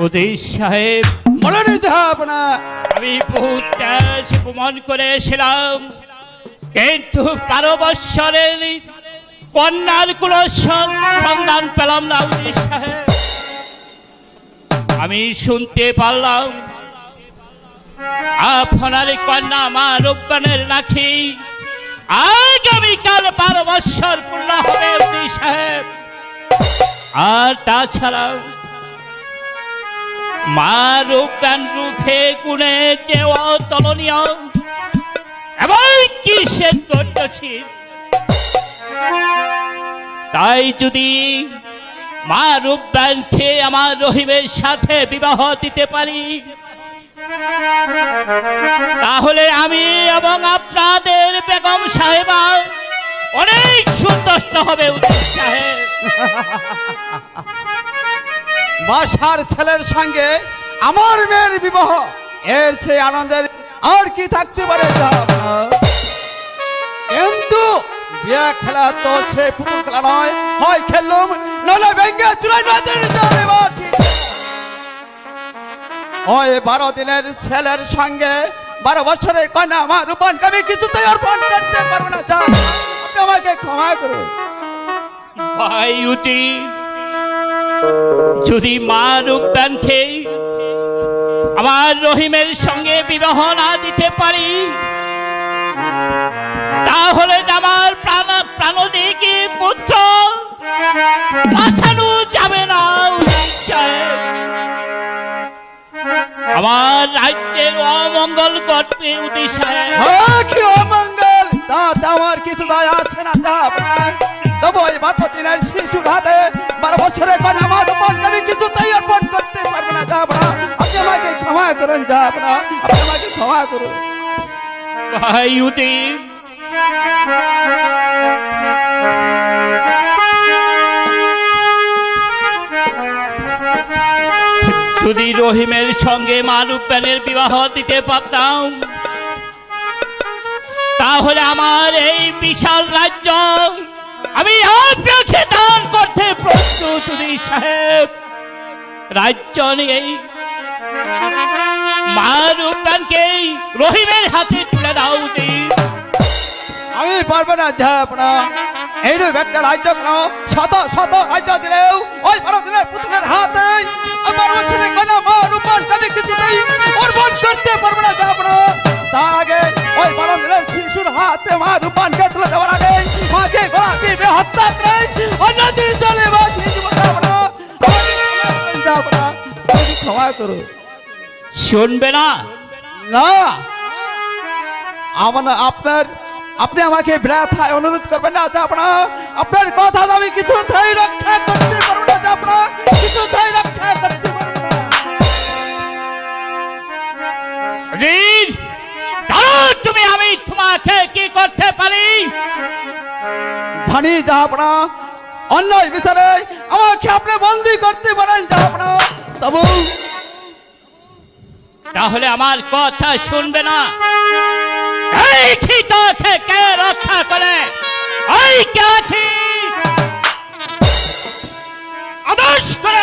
উদিত সাহেব বলেন যাহাপনা আমি বহুত ত্যাস প্রমাণ করে এসেছিলাম কিন্তু বারো বৎসরের কন্যার কোন সন- সন্ধান পেলাম না উদিত সাহেব আমি শুনতে পারলাম আপনার কন্যা আমার রূপবানের নাকি আগামীকাল বারো বৎসর পূর্ণ হবে উদিত সাহেব আর তাছাড়াও মা রূপবান রূপে গুণে যে অতলনীয়। এবং কি সে দৈত্যশীল তাই যদি মা রূপবানকে আমার রহিমের সাথে বিবাহ দিতে পারি, তাহলে আমি এবং আপনাদের বেগম সাহেবা অনেক সন্তুষ্ট হবে উদিত সাহেব। বাসার ছেলের সঙ্গে আমার মেয়ের বিবাহ। এর চেয়ে আনন্দের আর কি থাকতে পারে কিন্তু বিয়ে খেলা তো সে পুতুল খেলা নয়, হয় খেললুম নলে ভেঙ্গে চুলাই নদীর জলে বাসি ওই বারো দিনের ছেলের সঙ্গে বারো বছরের কন্যা আমার রূপানকে আমি কিছুতেই অর্পণ করতে পারব না আমাকে ক্ষমা করুন। ভাই উচিত যদি মা রূপদানকে আমার রহিমের সঙ্গে বিবাহ না দিতে পারি তাহলে আমার প্রাণ প্রাণদিকে পুত্র বাঁচানো যাবে না আমার রাজ্যে অমঙ্গল করবে উদি সাহেব হ্যাঁ, কি অমঙ্গল? তাতে আমার কিছু দায় আসে না যা আপনার। তবু এই বারো দিনের শিশুর হাতে বারো বছরের কন্যা আমার রূপানকে আমি কিছুতেই অর্পণ করতে পারব না যা আপনার আপনি আমাকে ক্ষমা করুন যা আপনার আপনি আমাকে ক্ষমা করুন। ভাই উদির যদি রহিমের সঙ্গে মারুফ প্যানের বিবাহ দিতে পারতাম, তাহলে আমার এই বিশাল রাজ্য আমি দান করতে প্রস্তুত সাহেব। রাজ্য নিয়েই প্যানকে রহিমের হাতে তুলে দাও আমি পারব না একটা রাজ্য কেন? শত শত রাজ্য দিলেও ওই দিনের পুতুলের হাতে ওই বারো বছরের কন্যা মা রূপানকে আমি অর্পণ করতে পারব না যা আপনার। তার আগে ওই শিশুর হাতে মা রূপানকে তুলে দেওয়ার আগে গলা টিপে হত্যা করে আমাকে শুনবে না? না। আমার আপনার আপনি আমাকে ব্যথায় অনুরোধ করবেন না যাপনা আপনার কথা আমি কিছু থাই রক্ষা করতে পারব না যাপনা কিছু থাই রক্ষা করতে পারব না। তুমি আমি তোমাকে কি করতে পারি? জানি যাপনা অন্যায় বিচারে আমাকে আপনি বন্দি করতে পারেন যাপনা তবু তাহলে আমার কথা শুনবে না? এই খিতাকে কে রক্ষা করে? আদেশ করে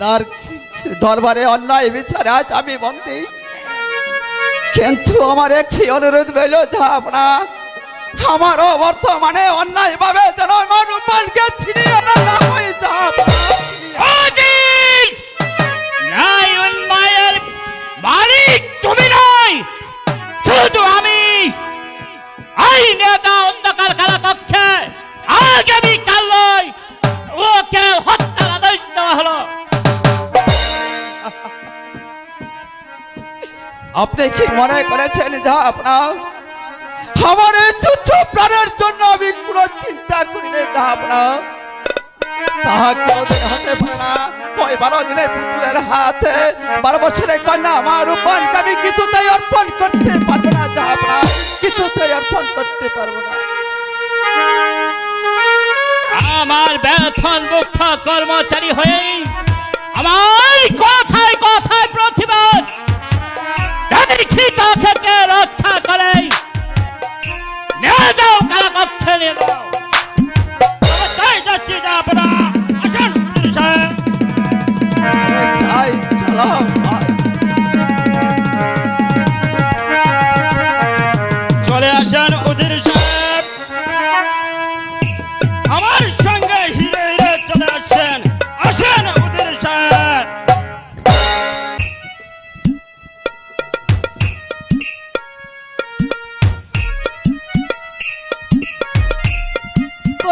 আপনার দরবারে অন্যায় বিচারে আজ আমি বন্দি। কিন্তু আমার একটি অনুরোধ রইল যাপনা আমারও বর্তমানে অন্যায় ভাবে যেন আমার ছিনিয়ে হয়ে আমি। অন্ধকার কারা কক্ষে আগামী আপনি কি মনে করেছেন যা আপনার, আমার এই তুচ্ছ প্রাণের জন্য আমি কোনো চিন্তা করি না যা আপনার? আমার কিছুতেই অর্পণ করতে না কিছুতেই অর্পণ করতে পারব না। আমার বেতন কর্মচারী হয়ে আমার কথায় কথায় প্রতিবাদ দেখি থেকে রক্ষা করে। নিয়ে যাও কারাকক্ষে নিয়ে যাও।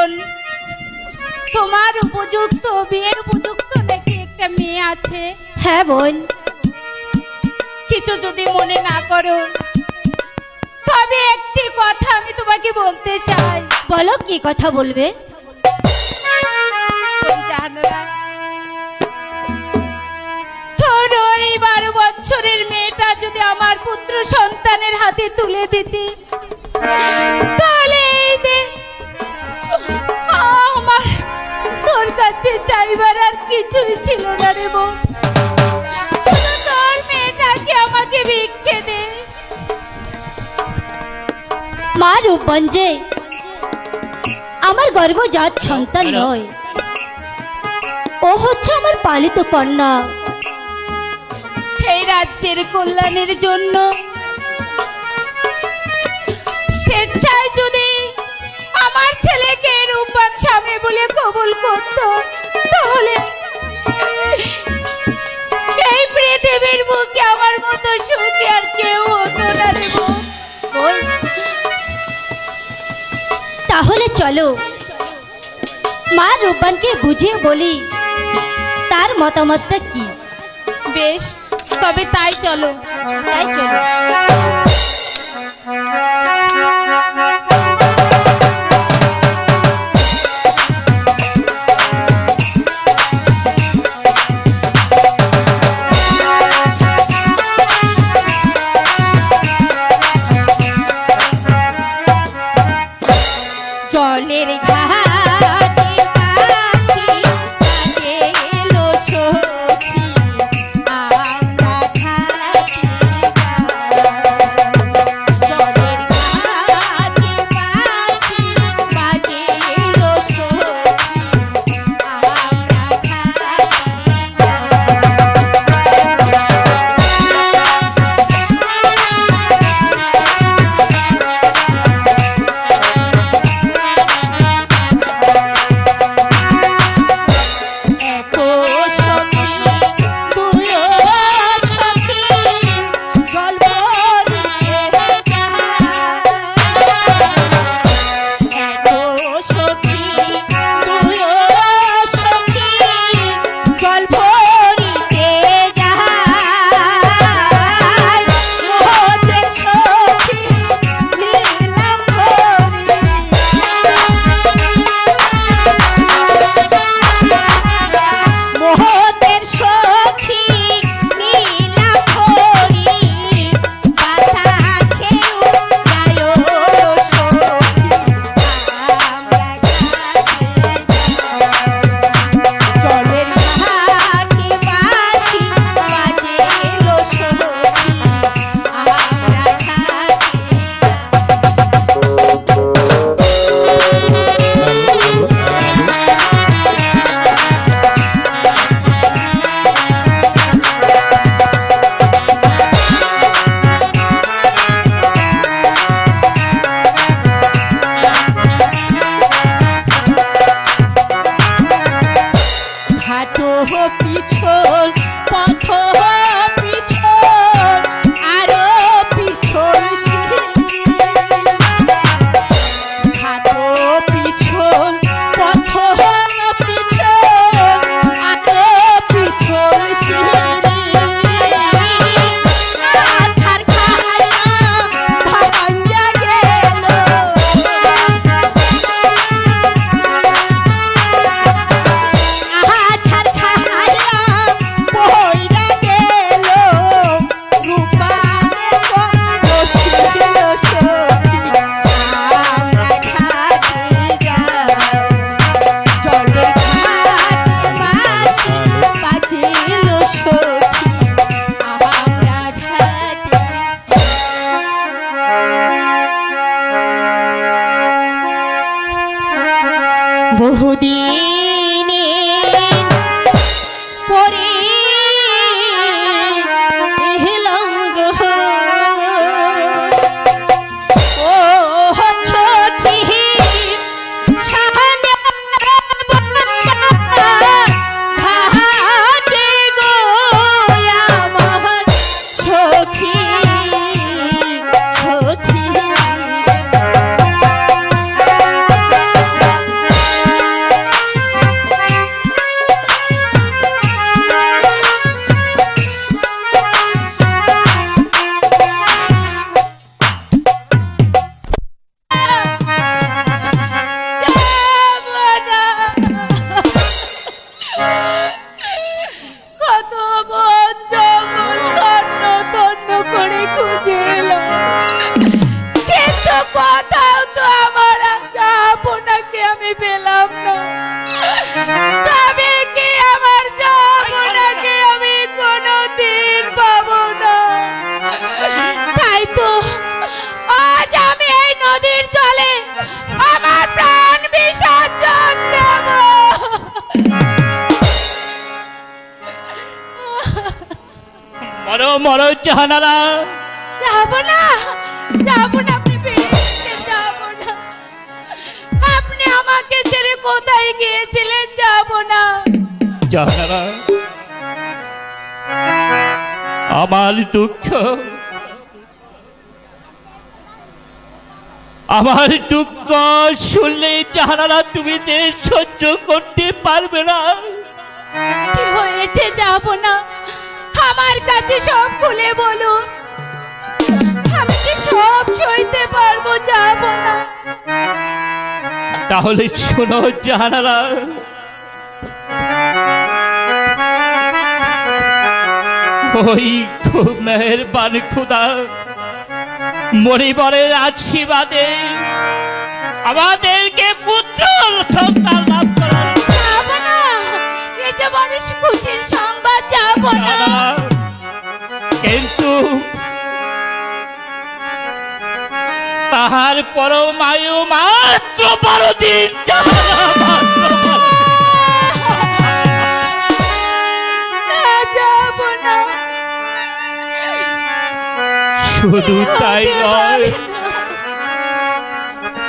বোন তোমার উপযুক্ত বিয়ের উপযুক্ত নাকি একটা মেয়ে আছে? হ্যাঁ বোন। কিছু যদি মনে না করো তবে একটি কথা আমি তোমাকে বলতে চাই। বলো কি কথা বলবে? বারো বছরের মেয়েটা যদি আমার পুত্র সন্তানের হাতে তুলে দিতি রূপগঞ্জে আমার গর্ভজাত সন্তান নয়। ও হচ্ছে আমার পালিত কন্যা। এই রাজ্যের কল্যাণের জন্য স্বেচ্ছায় যদি আমার ছেলেকে রূপান স্বামী বলে কবুল করত তাহলে এই পৃথিবীর বুকে আমার মতো সুখী আর কেউ তাহলে চলো। মা রূপবানকে বুঝিয়ে বলি তার মতামতটা কি? বেশ তবে তাই চলো। তাই চলো। হাঁটো পিছল পাথর মরো জাহানারা যাব না যাব না আপনি বেরিয়ে যাব না। আপনি আমাকে ছেড়ে কোথায় গিয়েছিলেন? যাব না। জাহানারা আমার দুঃখ আমার দুঃখ শুনলে জাহানারা তুমি যে সহ্য করতে পারবে না। কি হয়েছে? যাব না। আমার কাছে সব খুলে বলুন। আমি কি সব সইতে পারব, যাব না। তাহলে শোনো জাহানারা ওই খুব মেহরবান খুদা মরিবরের আশীর্বাদে আমাদেরকে পুত্র সন্তান এই খুশির সংবাদ যাব না। কিন্তু তাহার দিন জাহানারা, মাত্র বারো দিন। শুধু তাই নয়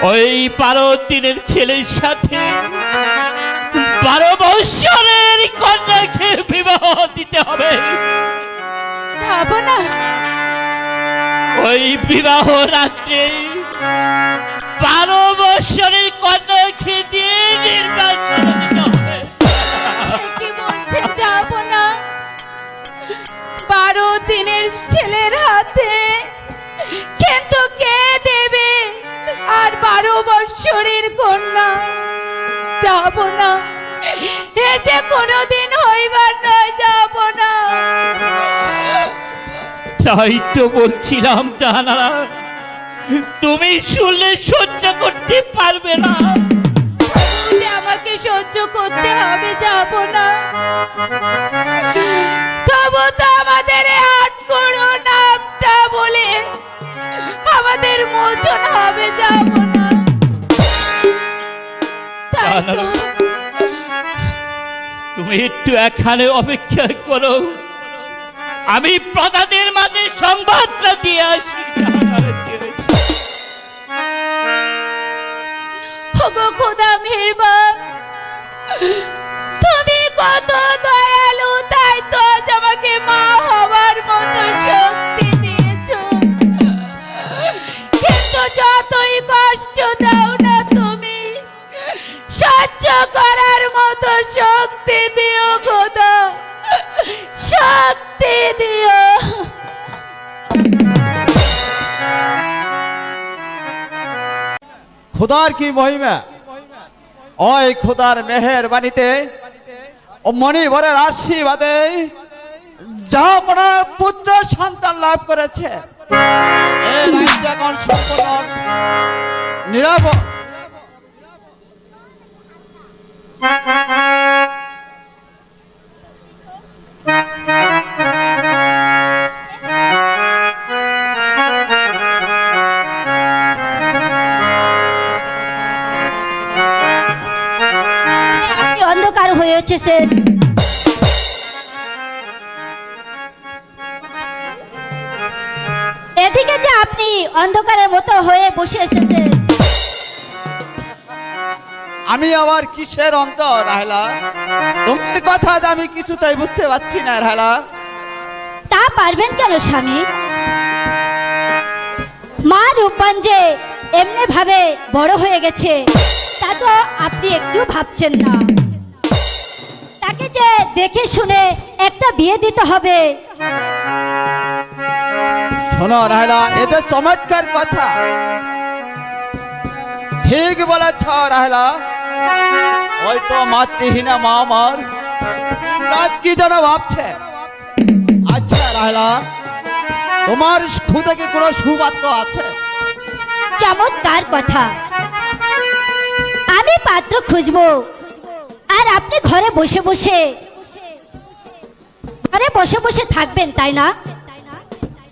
ওই বারো দিনের ছেলের সাথে বারো বৎসরের কন্যাকে বিবাহ দিতে হবে। যাব না। ওই বিবাহ রাত্রে বারো বৎসরের কন্যাকে দিয়ে নির্বাচন দিতে হবে। কি বলছেন যাব না। বারো দিনের ছেলের হাতে কিন্তু কে দেবে? আর বারো বৎসরের কন্যা যাব না। এ যে কোনোদিন হইবার নয় যাব না। তাই তো বলছিলাম জাহানারা তুমি শুনলে সহ্য করতে পারবে না। আমাকে সহ্য করতে হবে যাব না। তবু তো আমাদের আট করো নামটা বলে আমাদের মোচন হবে যাব না। তুমি একটু এখানে অপেক্ষা করো। আমি প্রজাদের মাঝে সংবাদটা দিয়ে আসি। খোদা মেহরবান, তুমি কত দয়ালু, তাই তো মা হবার মতো শক্তি দিয়েছ। কিন্তু যতই কষ্ট দাও সহ্য করার মতো শক্তি দিও খোদা। শক্তি দিও। খোদার কি মহিমা? ওই খোদার মেহের বাণীতে মণিবরের আশীর্বাদে যা পড়া পুত্র সন্তান লাভ করেছে। এই এখন সম্পূর্ণ নিরাপ অন্ধকার হয়ে এদিকে যে আপনি অন্ধকারের মতো হয়ে বসে এসেছেন। আমি আবার কিসের অন্তর রাহেলা? তোমার কথা আমি কিছুতেই বুঝতে পারছি না রাহেলা। তা পারবেন কেন স্বামী? মা যে এমনি ভাবে বড় হয়ে গেছে তা তো আপনি একটু ভাবছেন না। তাকে যে দেখে শুনে একটা বিয়ে দিতে হবে। শোনো রাহেলা এদের চমৎকার কথা। ঠিক বলেছ রাহেলা। হয়তো মাতৃহীনা মা আমার। রাত কি যেন ভাবছে? আচ্ছা রাহেলা তোমার খুদে কি কোনো সুপাত্র আছে? চমৎকার কথা। আমি পাত্র খুঁজবো। আর আপনি ঘরে বসে বসে ঘরে বসে বসে থাকবেন তাই না?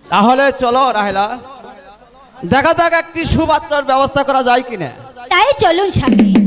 তাহলে চলো রাহেলা দেখা যাক একটি সুপাত্রর ব্যবস্থা করা যায় কিনা। তাই চলুন স্বামী